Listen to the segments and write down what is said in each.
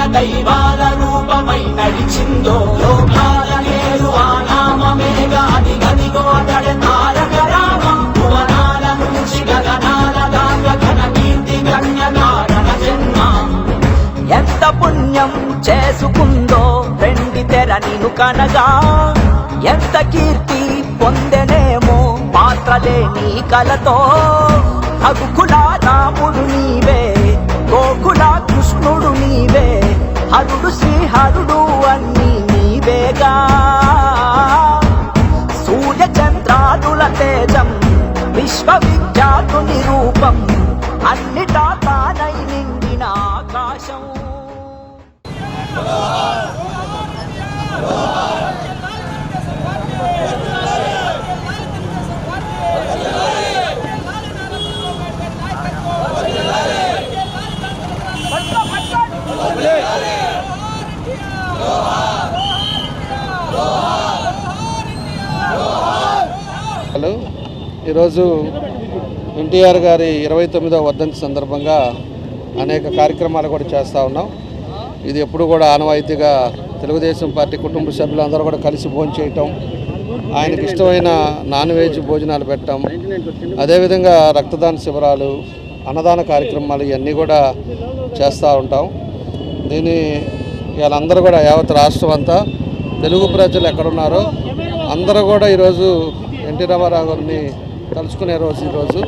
పైన దైవాల రూపమై నడిచిందో లోకాల నేరు ఆ నామమేగా అది గదిగో అతడే తారక రామం భువనాల నుంచి గగనాల దాకా ఘన కీర్తి గణ్య కారణ జన్మ. ఎంత పుణ్యం చేసుకుందో రెండి తెర నిను కనగా. ఎంత కీర్తి పొందెనేమో పాత్రలే నీ కలతో. రఘుకుల హరుడు శ్రీహరుడు. ఈరోజు ఎన్టీఆర్ గారి ఇరవై తొమ్మిదవ వర్ధంతి సందర్భంగా అనేక కార్యక్రమాలు కూడా చేస్తూ ఉన్నాం. ఇది ఎప్పుడు కూడా ఆనవాయితీగా తెలుగుదేశం పార్టీ కుటుంబ సభ్యులందరూ కూడా కలిసి భోంచేయటం ఆయనకి ఇష్టమైన నాన్ వెజ్ భోజనాలు పెట్టడం అదేవిధంగా రక్తదాన శిబిరాలు అన్నదాన కార్యక్రమాలు ఇవన్నీ కూడా చేస్తూ ఉంటాం. దీన్ని వీళ్ళందరూ కూడా యావత్ రాష్ట్రం అంతా తెలుగు ప్రజలు ఎక్కడున్నారో అందరూ కూడా ఈరోజు ఎన్టీ రామారావు గారిని తలుచుకునే రోజు ఈరోజు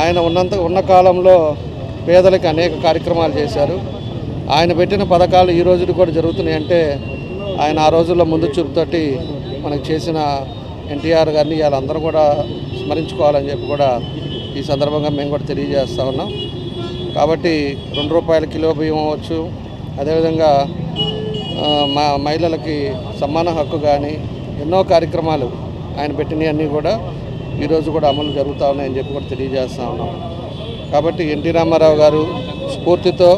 ఆయన ఉన్నంత ఉన్న కాలంలో పేదలకు అనేక కార్యక్రమాలు చేశారు. ఆయన పెట్టిన పథకాలు ఈ రోజు కూడా జరుగుతున్నాయి. అంటే ఆయన ఆ రోజుల్లో ముందు చూపుతోటి మనకు చేసిన ఎన్టీఆర్ గారిని వాళ్ళందరూ కూడా స్మరించుకోవాలని చెప్పి కూడా ఈ సందర్భంగా మేము కూడా తెలియజేస్తా ఉన్నాం. కాబట్టి రెండు రూపాయల కిలో బియ్యం అవ్వచ్చు. అదేవిధంగా మా మహిళలకి సమాన హక్కు కానీ ఎన్నో కార్యక్రమాలు ఆయన పెట్టినవన్నీ కూడా ఈరోజు కూడా అమలు జరుగుతూ ఉన్నాయని చెప్పి కూడా తెలియజేస్తూ ఉన్నాం. కాబట్టి ఎన్టీ రామారావు గారు స్ఫూర్తితో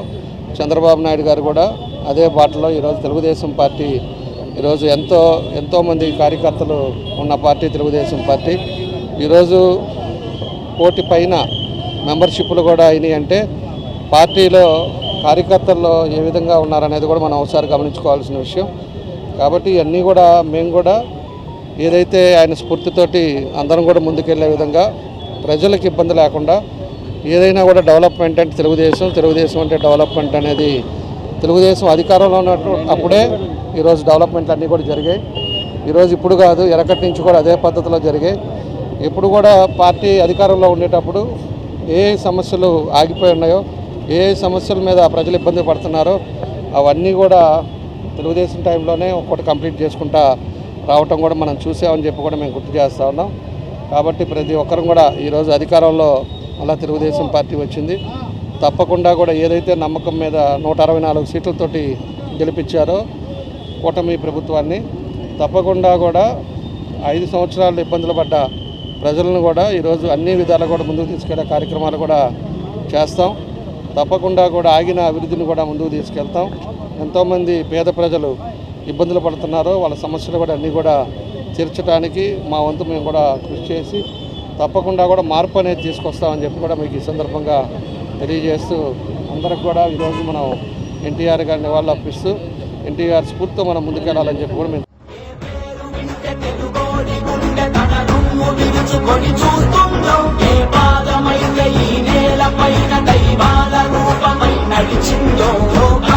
చంద్రబాబు నాయుడు గారు కూడా అదే బాటలో ఈరోజు తెలుగుదేశం పార్టీ ఈరోజు ఎంతో ఎంతోమంది కార్యకర్తలు ఉన్న పార్టీ తెలుగుదేశం పార్టీ. ఈరోజు కోటి పైన మెంబర్షిప్లు కూడా అయినాయి అంటే పార్టీలో కార్యకర్తల్లో ఏ విధంగా ఉన్నారనేది కూడా మనం ఒకసారి గమనించుకోవాల్సిన విషయం. కాబట్టి ఇవన్నీ కూడా మేము కూడా ఏదైతే ఆయన స్ఫూర్తితోటి అందరం కూడా ముందుకెళ్ళే విధంగా ప్రజలకు ఇబ్బంది లేకుండా ఏదైనా కూడా డెవలప్మెంట్ అంటే తెలుగుదేశం తెలుగుదేశం అంటే డెవలప్మెంట్ అనేది తెలుగుదేశం అధికారంలో ఉన్నట్టు అప్పుడే ఈరోజు డెవలప్మెంట్ అన్నీ కూడా జరిగాయి. ఈరోజు ఇప్పుడు కాదు ఎరకటి నుంచి కూడా అదే పద్ధతిలో జరిగాయి. ఇప్పుడు కూడా పార్టీ అధికారంలో ఉండేటప్పుడు ఏ సమస్యలు ఆగిపోయి ఉన్నాయో ఏ సమస్యల మీద ప్రజలు ఇబ్బంది పడుతున్నారో అవన్నీ కూడా తెలుగుదేశం టైంలోనే ఒక్కటి కంప్లీట్ చేసుకుంటా రావటం కూడా మనం చూసామని చెప్పి కూడా మేము గుర్తు చేస్తూ ఉన్నాం. కాబట్టి ప్రతి ఒక్కరం కూడా ఈరోజు అధికారంలో మళ్ళీ తెలుగుదేశం పార్టీ వచ్చింది. తప్పకుండా కూడా ఏదైతే నమ్మకం మీద నూట అరవై నాలుగు సీట్లతోటి గెలిపించారో కూటమి ప్రభుత్వాన్ని తప్పకుండా కూడా ఐదు సంవత్సరాలు ఇబ్బందులు పడ్డ ప్రజలను కూడా ఈరోజు అన్ని విధాలు కూడా ముందుకు తీసుకెళ్ళే కార్యక్రమాలు కూడా చేస్తాం. తప్పకుండా కూడా ఆగిన అభివృద్ధిని కూడా ముందుకు తీసుకెళ్తాం. ఎంతోమంది పేద ప్రజలు ఇబ్బందులు పడుతున్నారో వాళ్ళ సమస్యలు కూడా అన్నీ కూడా తీర్చడానికి మా వంతు మేము కూడా కృషి చేసి తప్పకుండా కూడా మార్పు అనేది తీసుకొస్తామని చెప్పి కూడా మీకు ఈ సందర్భంగా తెలియజేస్తూ అందరికి కూడా ఈరోజు మనం ఎన్టీఆర్ గారిని నివాళులు అర్పిస్తూ ఎన్టీఆర్ స్ఫూర్తితో మనం ముందుకెళ్ళాలని చెప్పి కూడా మేము చూస్తుందో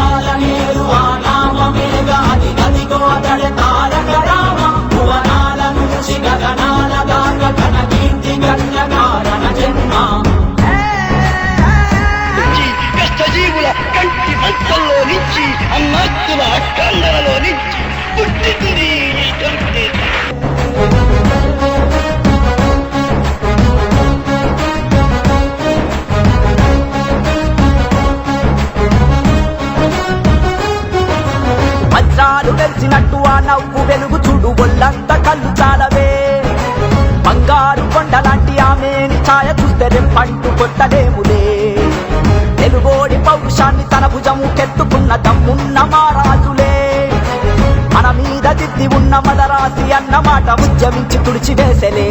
ఉన్న మా రాజులే మన మీద దిద్ది ఉన్న మదరాసి అన్నమాట ఉద్యమించి తుడిచివేసలే.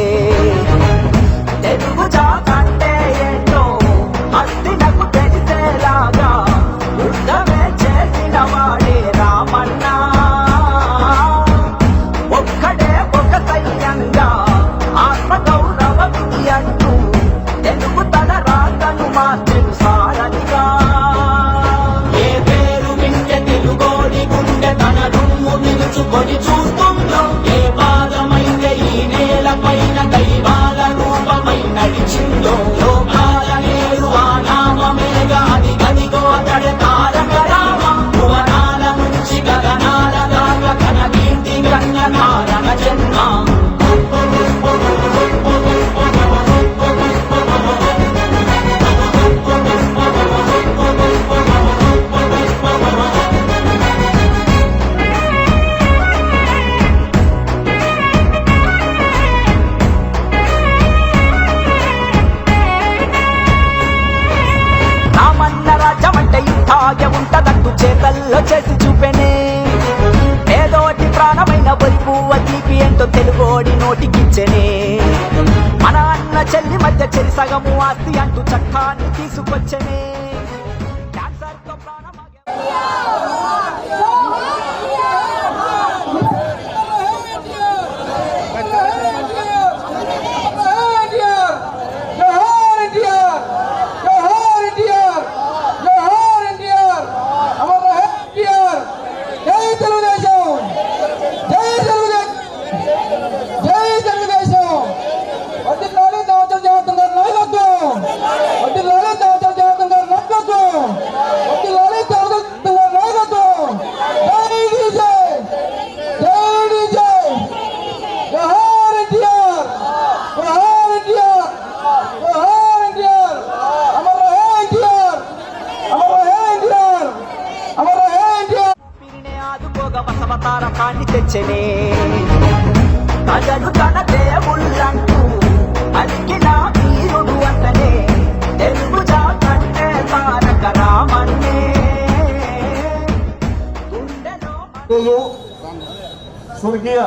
స్వర్గీయ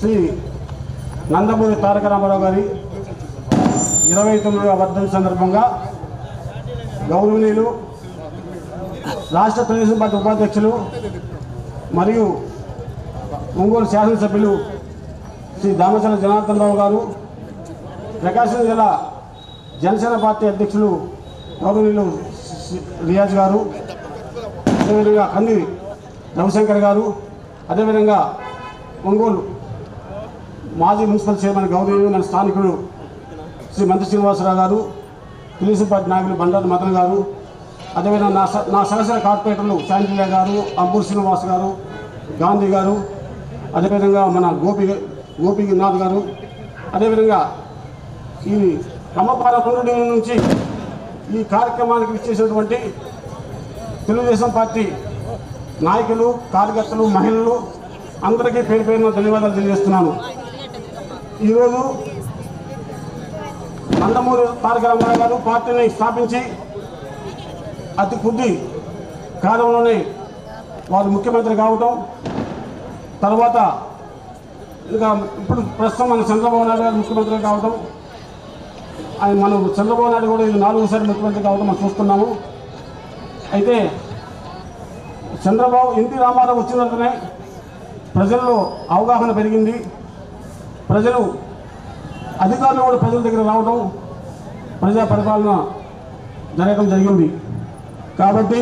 శ్రీ నందమూరి తారక రామారావు గారి ఇరవై తొమ్మిదవ వర్ధం సందర్భంగా గౌరవనీయులు రాష్ట్ర తెలుగుదేశం పార్టీ ఉపాధ్యక్షులు మరియు ఒంగోలు శాసనసభ్యులు శ్రీ దామచల జనార్దన్ రావు గారు ప్రకాశం జిల్లా జనసేన పార్టీ అధ్యక్షులు గౌరవనీయులు రియాజ్ గారు అదేవిధంగా కంది రవిశంకర్ గారు అదేవిధంగా ఒంగోలు మాజీ మున్సిపల్ చైర్మన్ గౌరవ మన స్థానికుడు శ్రీ మంత్రి శ్రీనివాసరావు గారు తెలుగుదేశం పార్టీ నాయకులు బండారు మదన్ గారు అదేవిధంగా నా నా సహచర కార్పొరేటర్లు శాంతిలే గారు అంబూర్ శ్రీనివాస్ గారు గాంధీ గారు అదేవిధంగా మన గోపి గోపీనాథ్ గారు అదేవిధంగా ఈ కమ్మపాల నుంచి ఈ కార్యక్రమానికి ఇచ్చేసినటువంటి తెలుగుదేశం పార్టీ నాయకులు కార్యకర్తలు మహిళలు అందరికీ పేరు పేరున ధన్యవాదాలు తెలియజేస్తున్నాను. ఈరోజు నందమూరి తారక రామారావు గారు పార్టీని స్థాపించి అతి కొద్ది కాలంలోనే వారు ముఖ్యమంత్రి కావటం తర్వాత ఇంకా ఇప్పుడు ప్రస్తుతం మన చంద్రబాబు నాయుడు గారు ముఖ్యమంత్రి కావటం ఆయన మనం చంద్రబాబు నాయుడు కూడా ఇది నాలుగోసారి ముఖ్యమంత్రి కావటం మనం చూస్తున్నాము. అయితే చంద్రబాబు ఎన్టీ రామారావు వచ్చిన వెంటనే ప్రజల్లో అవగాహన పెరిగింది. ప్రజలు అధికారులు కూడా ప్రజల దగ్గర రావడం ప్రజా పరిపాలన జరగడం జరిగింది. కాబట్టి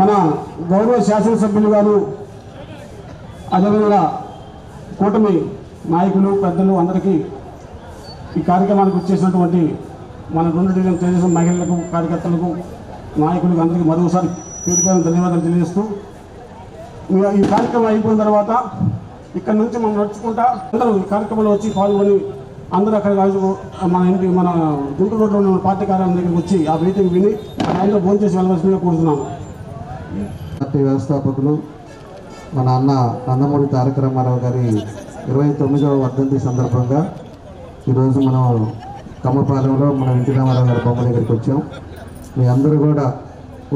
మన గౌరవ శాసనసభ్యులు గారు అదేవిధంగా కూటమి నాయకులు పెద్దలు అందరికీ ఈ కార్యక్రమానికి వచ్చేసినటువంటి మన రెండు డివిజన్ తెలుగుదేశం మహిళలకు కార్యకర్తలకు నాయకులకు అందరికీ మరోసారి వేదికలను ధన్యవాదాలు తెలియజేస్తూ ఈ- ఈ కార్యక్రమం అయిపోయిన తర్వాత ఇక్కడ నుంచి మనం నడుచుకుంటా అందరూ ఈ కార్యక్రమంలో వచ్చి పాల్గొని అందరూ అక్కడ మన ఇంటి మన గుంటూరు రోడ్లో ఉన్న పార్టీ కార్యాలయం దగ్గరికి వచ్చి ఆ మీటింగ్ విని అందరూ భోజనం చేసి వెళ్ళవలసిందిగా కోరుతున్నాను. పార్టీ వ్యవస్థాపకులు మన అన్న నందమూరి తారక రామారావు గారి ఇరవై తొమ్మిదవ వర్ధంతి సందర్భంగా ఈరోజు మనం కమ్మపాలెంలో మన వెంకటరామారావు రామారావు గారి బొమ్మ దగ్గరికి వచ్చాం. మీ అందరూ కూడా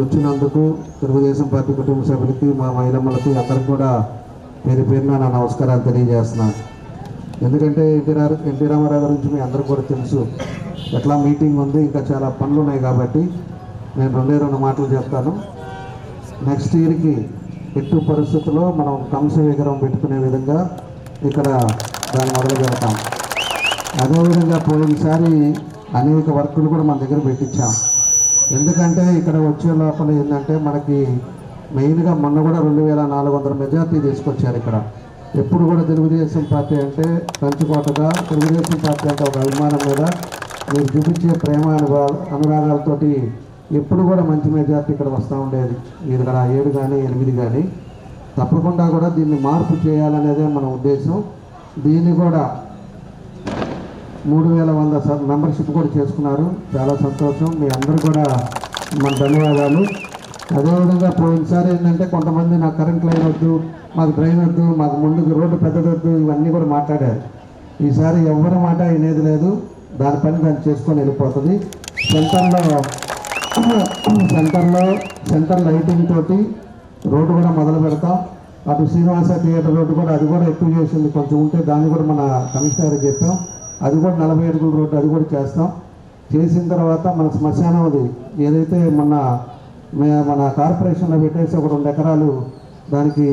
వచ్చినందుకు తెలుగుదేశం పార్టీ కుటుంబ సభ్యులకి మా మహిళమ్మలకి అందరికి కూడా పేరు పేరున నా నమస్కారాలు తెలియజేస్తున్నాను. ఎందుకంటే ఎన్టీఆర్ ఎన్టీ రామారావు గురించి మీ అందరికీ కూడా తెలుసు. ఎట్లా మీటింగ్ ఉంది ఇంకా చాలా పనులు ఉన్నాయి కాబట్టి నేను రెండే రెండు మాటలు చెప్తాను. నెక్స్ట్ ఇయర్కి ఎట్టు పరిస్థితుల్లో మనం కంస విగ్రహం పెట్టుకునే విధంగా ఇక్కడ దాన్ని మొదలు పెడతాం. అదేవిధంగా పోయినసారి అనేక వర్కులు కూడా మన దగ్గర పెట్టించాం. ఎందుకంటే ఇక్కడ వచ్చే లోపల ఏంటంటే మనకి మెయిన్గా మొన్న కూడా రెండు వేల నాలుగు వందల మెజార్టీ తీసుకొచ్చారు ఇక్కడ. ఎప్పుడు కూడా తెలుగుదేశం పార్టీ అంటే కంచుకోటగా తెలుగుదేశం పార్టీ అంటే ఒక అభిమానం మీద మీరు చూపించే ప్రేమ అనుభవ అనురాగాలతోటి ఎప్పుడు కూడా మంచి మెజార్టీ ఇక్కడ వస్తూ ఉండేది. ఇక్కడ ఏడు కానీ ఎనిమిది కానీ. తప్పకుండా కూడా దీన్ని మార్పు చేయాలనేదే మన ఉద్దేశం. దీన్ని కూడా మూడు వేల వంద సబ్ మెంబర్షిప్ కూడా చేసుకున్నారు. చాలా సంతోషం. మీ అందరూ కూడా మన ధన్యవాదాలు. అదేవిధంగా పోయినసారి ఏంటంటే కొంతమంది నాకు కరెంట్ లైన్ వద్దు మాకు డ్రైన్ వద్దు మాకు ముందుకు రోడ్డు పెద్దదొద్దు ఇవన్నీ కూడా మాట్లాడారు. ఈసారి ఎవరి మాట వినేది లేదు. దాని పని దాన్ని చేసుకొని వెళ్ళిపోతుంది. సెంటర్లో సెంటర్లో సెంటర్ లైటింగ్ తోటి రోడ్డు కూడా మొదలు పెడతాం. అటు శ్రీనివాస థియేటర్ రోడ్డు కూడా అది కూడా ఎక్కువ చేసింది. కొంచెం ఉంటే దాన్ని కూడా మన కమిషనర్ చెప్పాం. అది కూడా నలభై అడుగుల రోడ్డు అది కూడా చేస్తాం. చేసిన తర్వాత మన శ్మశానం అది. ఏదైతే మన మన కార్పొరేషన్లో పెట్టేసి ఒక రెండు ఎకరాలు దానికి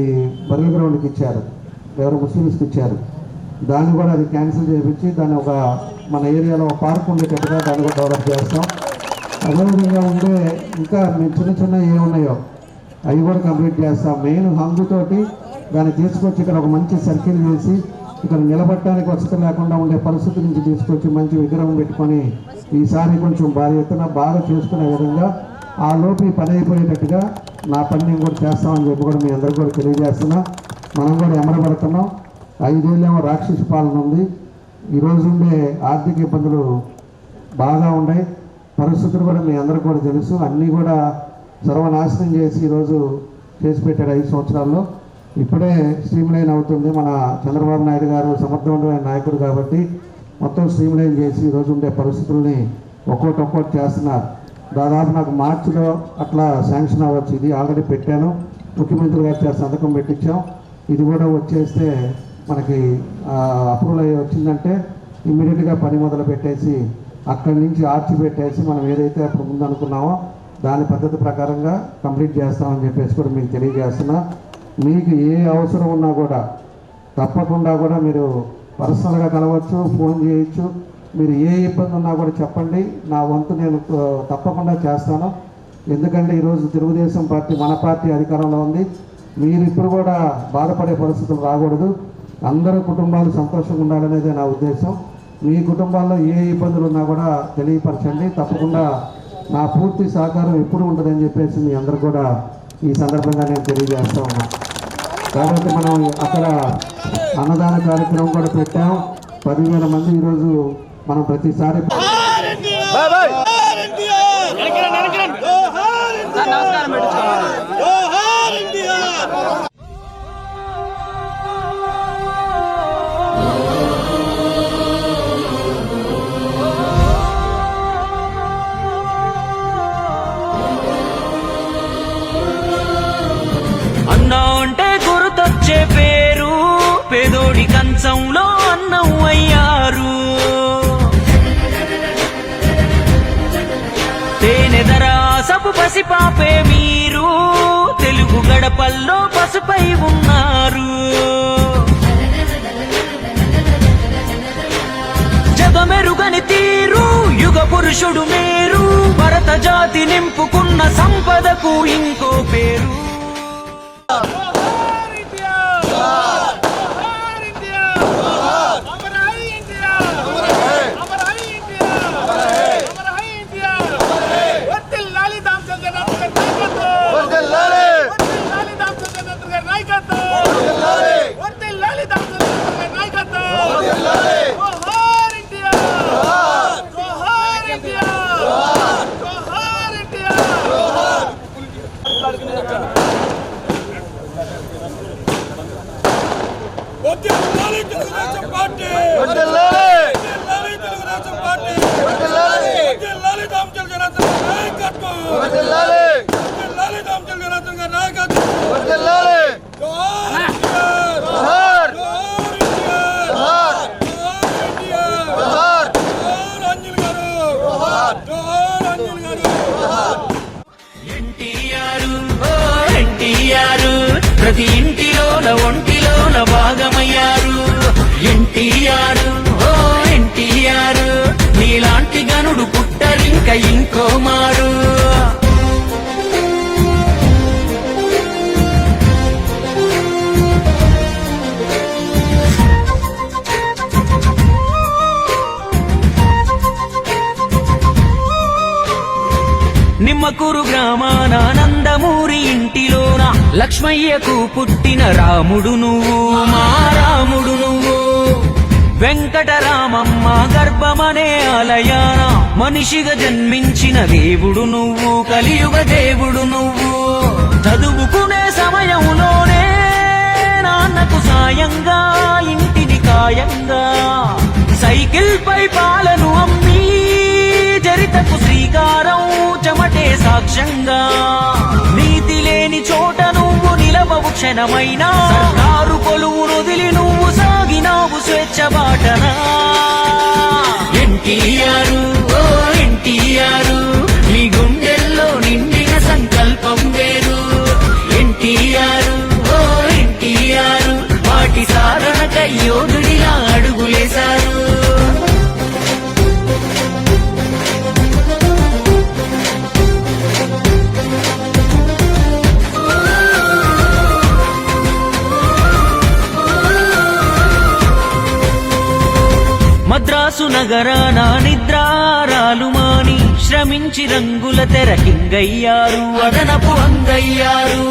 బర్రెల గ్రౌండ్కి ఇచ్చారు. ఎవరు ముస్లిమ్స్కి ఇచ్చారు. దాన్ని కూడా అది క్యాన్సిల్ చేయించి దాన్ని ఒక మన ఏరియాలో ఒక పార్క్ ఉండేటట్టుగా దాన్ని కూడా డెవలప్ చేస్తాం. అదేవిధంగా ఉండే ఇంకా మేము చిన్న చిన్న ఏమున్నాయో అవి కూడా కంప్లీట్ చేస్తాం. మెయిన్ హంగుతోటి దాన్ని తీసుకొచ్చి ఇక్కడ ఒక మంచి సర్కిల్ చేసి ఇక్కడ నిలబట్టడానికి వసతి లేకుండా ఉండే పరిస్థితి నుంచి తీసుకొచ్చి మంచి విగ్రహం పెట్టుకొని ఈసారి కొంచెం భారీ ఎత్తున బాగా చేసుకునే విధంగా ఆ లోపు ఈ పని అయిపోయేటట్టుగా నా పని నేను కూడా చేస్తామని చెప్పి కూడా మీ అందరికీ కూడా తెలియజేస్తున్నా. మనం కూడా ఎమరబడుతున్నాం. ఐదేళ్ళేమో రాక్షస పాలన ఉంది. ఈరోజు ఉండే ఆర్థిక ఇబ్బందులు బాగా ఉన్నాయి. పరిస్థితులు కూడా మీ అందరికీ కూడా తెలుసు. అన్నీ కూడా సర్వనాశనం చేసి ఈరోజు చేసి పెట్టాడు ఐదు సంవత్సరాల్లో. ఇప్పుడే స్ట్రీమ్లైన్ అవుతుంది మన చంద్రబాబు నాయుడు గారు సమర్థవంతమైన నాయకుడు కాబట్టి మొత్తం స్ట్రీమ్లైన్ చేసి ఈరోజు ఉండే పరిస్థితుల్ని ఒక్కోటి ఒక్కోటి చేస్తున్నారు. దాదాపు నాకు మార్చిలో అట్లా శాంక్షన్ అవ్వచ్చు. ఇది ఆల్రెడీ పెట్టాను. ముఖ్యమంత్రి గారి సంతకం పెట్టించాం. ఇది కూడా వచ్చేస్తే మనకి అప్రూవల్ అయ్యి వచ్చిందంటే ఇమ్మీడియట్గా పని మొదలు పెట్టేసి అక్కడి నుంచి ఆర్చి పెట్టేసి మనం ఏదైతే అప్పుడు ముందు అనుకున్నామో దాని పద్ధతి ప్రకారంగా కంప్లీట్ చేస్తామని చెప్పేసి కూడా మీకు తెలియజేస్తున్నా. మీకు ఏ అవసరం ఉన్నా కూడా తప్పకుండా కూడా మీరు పర్సనల్గా కలవచ్చు ఫోన్ చేయొచ్చు. మీరు ఏ ఇబ్బంది ఉన్నా కూడా చెప్పండి. నా వంతు నేను తప్పకుండా చేస్తాను. ఎందుకంటే ఈరోజు తెలుగుదేశం పార్టీ మన పార్టీ అధికారంలో ఉంది. మీరు ఇప్పుడు కూడా బాధపడే పరిస్థితులు రాకూడదు. అందరూ కుటుంబాలు సంతోషంగా ఉండాలనేదే నా ఉద్దేశం. మీ కుటుంబాల్లో ఏ ఇబ్బందులు ఉన్నా కూడా తెలియపరచండి. తప్పకుండా నా పూర్తి సహకారం ఎప్పుడు ఉంటుందని చెప్పేసి మీ అందరు కూడా ఈ సందర్భంగా నేను తెలియజేస్తా ఉన్నాను. కాబట్టి మనం అక్కడ అన్నదాన కార్యక్రమం కూడా పెట్టాం. పదివేల మంది ఈరోజు మనం ప్రతిసారి అన్నా పాపే మీరు తెలుగు గడపల్లో పసుపై ఉన్నారు. జగమెరుగని తీరు యుగ పురుషుడు మీరు. భరత జాతి నింపుకున్న సంపదకు ఇంకో పేరు వదిలాలి తెలుగుదేశం పార్టీ వదిలాలి తెలుగుదేశం పార్టీ వదిలాలి దామచల్ జనార్దన్ గారి నాయకత్వం వదిలాలి దామచల్ జనార్దన్ గారి నాయకత్వం వదిలాలి జోహార్ ఎన్టీఆర్ జోహార్ జోహార్ ఎన్టీఆర్ జోహార్ జోహార్ అంజలి గారు జోహార్ జోహార్ అంజలి గారు ఎన్టీఆర్ ఓ ఎన్టీఆర్ ప్రతి ఇంటిలోన ఒంటిలోన భాగమయ్యారు. ఎన్టీఆర్ ఓ ఎన్టీఆర్ నీలాంటి గనుడు పుట్టరింక ఇంకో మారు. నిమ్మకూరు గ్రామాన ఆనందమూరి లక్ష్మయ్యకు పుట్టిన రాముడు నువ్వు మా రాముడు నువ్వు. వెంకటరామమ్మ గర్భమనే ఆలయాన మనిషిగా జన్మించిన దేవుడు నువ్వు కలియుగ దేవుడు నువ్వు. చదువుకునే సమయంలోనే నాన్నకు సాయంగా ఇంటిని కాయంగా సైకిల్ పై పాలను అమ్మి చరితకు శ్రీకారం చెమటే సాక్ష్యంగా. నీతి లేని చోట నువ్వు నిలవవు క్షణమైనా. కారు కొలువు వదిలి నువ్వు సాగినావు స్వేచ్ఛ బాటనా ఎన్టీఆర్ ఓ ఎన్టీఆర్ నీ గుండెల్లో నిండిన సంకల్పం వేరు. ఎన్టీఆర్ ఓ ఎన్టీఆర్ వాటి సాధనకై యోధుడిలా నగరాన నిద్రారాలు మాని శ్రమించి రంగుల తెరకింగయ్యారు అదనపు అంగయ్యారు.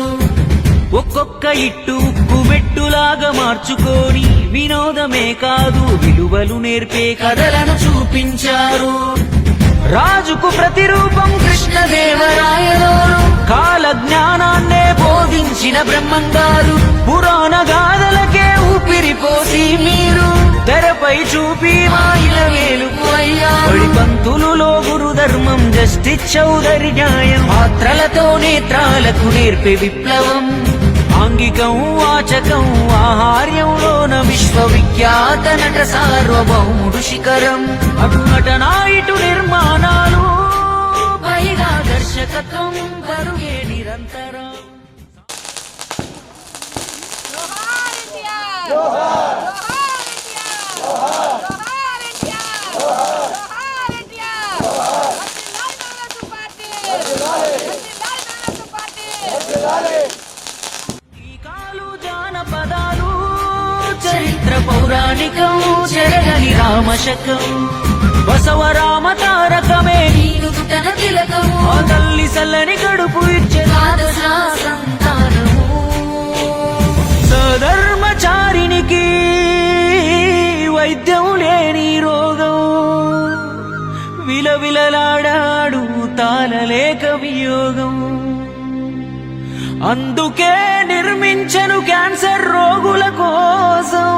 ఒక్కొక్క ఇట్టు ఉక్కుమెట్టులాగా మార్చుకొని వినోదమే కాదు విలువలు నేర్పే కథలను చూపించారు. రాజుకు ప్రతిరూపం కృష్ణదేవరాయలోను కాల జ్ఞానాన్నే బోధించిన బ్రహ్మంగారు పురాణ గాథలకే ఊపిరిపోసి మీరు. తెరపై చూపి మాయిల వేలుకు అయ్యారు పంతులులో గురు ధర్మం జస్టిస్ చౌదరి న్యాయం. పాత్రలతో నేత్రాలకు నేర్పే విప్లవం. ఆంగికం వాచకం ఆహార్యంలోన విశ్వవిఖ్యాత నట సార్వభౌముడు శిఖరం. అటునట నాయుడు నిర్మాణాలు. పైగా దర్శకత్వం కరుగే నిరంతరం. జోహార్! పౌరాణికం చెరగని రామశకం. బసవరామ తారకమే నీనుదుటన తిలకము. ఆ తల్లి సల్లని కడుపు ఇచ్చే ద్వాదశ సంతానము సధర్మచారినికి వైద్యం లేని రోగం. విలవిలలాడాడు తాళలేక వియోగం. అందుకే నిర్మించను క్యాన్సర్ రోగుల కోసం.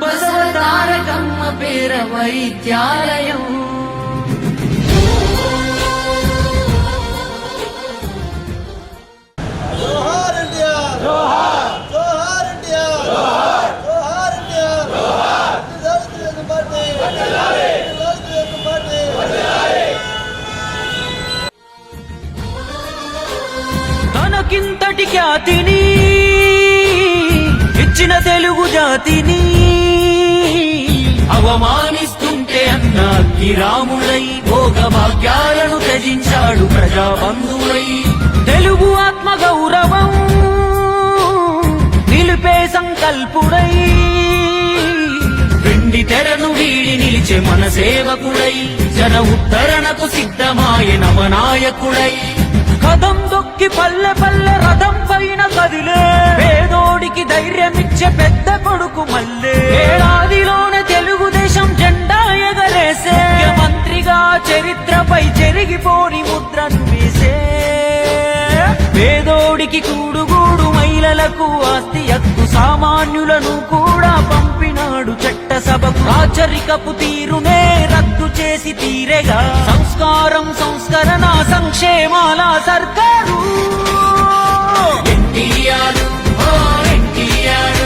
బసవతారకమ్మ పేర వైద్యాలయం. భాగ్యాలను త్యజించాడు ప్రజాబంధువై తెలుగు ఆత్మ గౌరవం నిలిపే సంకల్పుడై. వెండి తెరను వీడి నిలిచే మన సేవకుడై. జన ఉత్తరణకు సిద్ధమాయ నవనాయకుడై. కదం దొక్కి పల్లె పల్లె పేదోడికి కూడుగూడు మహిళలకు ఆస్తి హక్కు సామాన్యులను కూడా పంపినాడు చట్టసభకు రాచరికపు తీరునే రద్దు చేసి తీరేగా. సంస్కారం సంస్కరణ సంక్షేమాల సర్కారు. ఎన్టీఆర్ ఓ ఎన్టీఆర్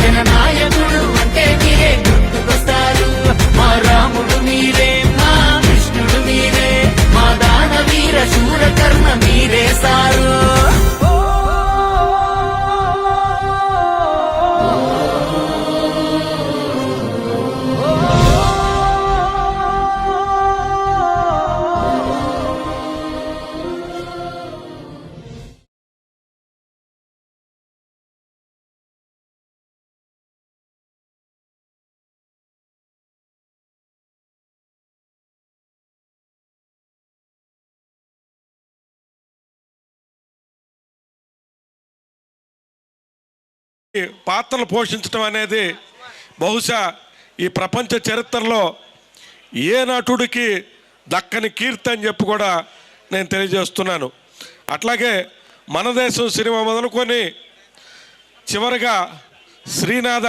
జననాయకుడు అంటే మీరే గుర్తుకొస్తారు. మా రాముడు మీరే మా కృష్ణుడు మీరే మా దానవీర శూరకర్ణ మీరే సారు. పాత్రలు పోషించడం అనేది బహుశా ఈ ప్రపంచ చరిత్రలో ఏ నటుడికి దక్కని కీర్తి అని చెప్పి కూడా నేను తెలియజేస్తున్నాను. అట్లాగే మన దేశం సినిమా మొదలుకొని చివరిగా శ్రీనాథ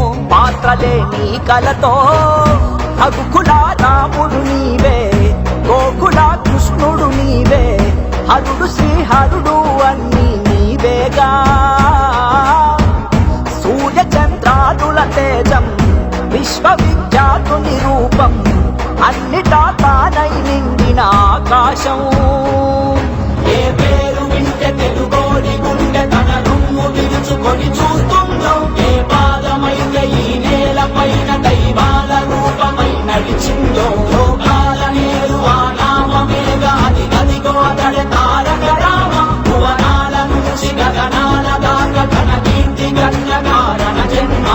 పాత్రలే నీ కలతో. రఘుకుల రాముడు నీవే గోకుల కృష్ణుడు నీవే హరుడు శ్రీహరుడు అన్ని నీవేగా. సూర్య చంద్రాదుల తేజం విశ్వవిఖ్యాతుని రూపం అన్నిటా తానై నిండిన ఆకాశం. ఏ పేరు వింటే తెలుగోడి గుండె తన రొమ్ము విరుచుకొని చూ నడిచిందో లోకాల నేరు ఆ నామమేగా అది గదిగో అతడి తారక రామ భువనాల నుంచి గగనాల దాకా ఘన కీర్తి కారణ జన్మ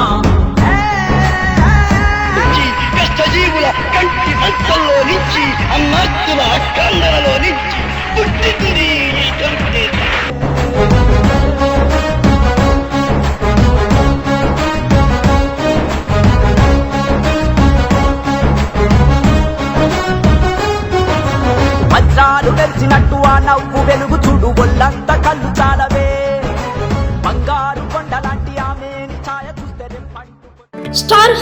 కష్టజీవుల కంటి నుంచి నుంచి పుట్టింది ఈ